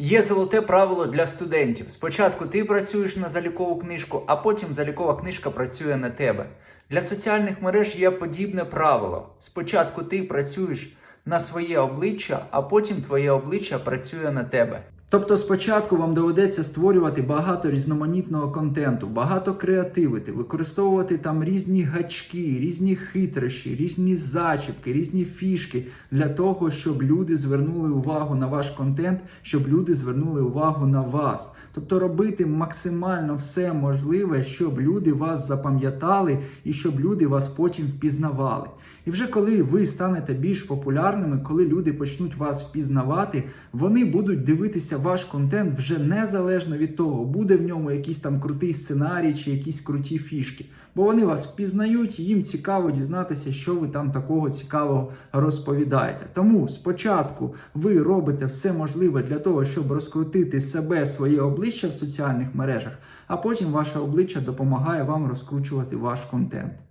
Є золоте правило для студентів. Спочатку ти працюєш на залікову книжку, а потім залікова книжка працює на тебе. Для соціальних мереж є подібне правило. Спочатку ти працюєш на своє обличчя, а потім твоє обличчя працює на тебе. Тобто спочатку вам доведеться створювати багато різноманітного контенту, багато креативити, використовувати там різні гачки, різні хитрощі, різні зачіпки, різні фішки для того, щоб люди звернули увагу на ваш контент, щоб люди звернули увагу на вас. Тобто робити максимально все можливе, щоб люди вас запам'ятали і щоб люди вас потім впізнавали. І вже коли ви станете більш популярними, коли люди почнуть вас впізнавати, вони будуть дивитися ваш контент вже незалежно від того, буде в ньому якийсь там крутий сценарій чи якісь круті фішки. Бо вони вас впізнають, їм цікаво дізнатися, що ви там такого цікавого розповідаєте. Тому спочатку ви робите все можливе для того, щоб розкрутити себе, своє обличчя в соціальних мережах, а потім ваше обличчя допомагає вам розкручувати ваш контент.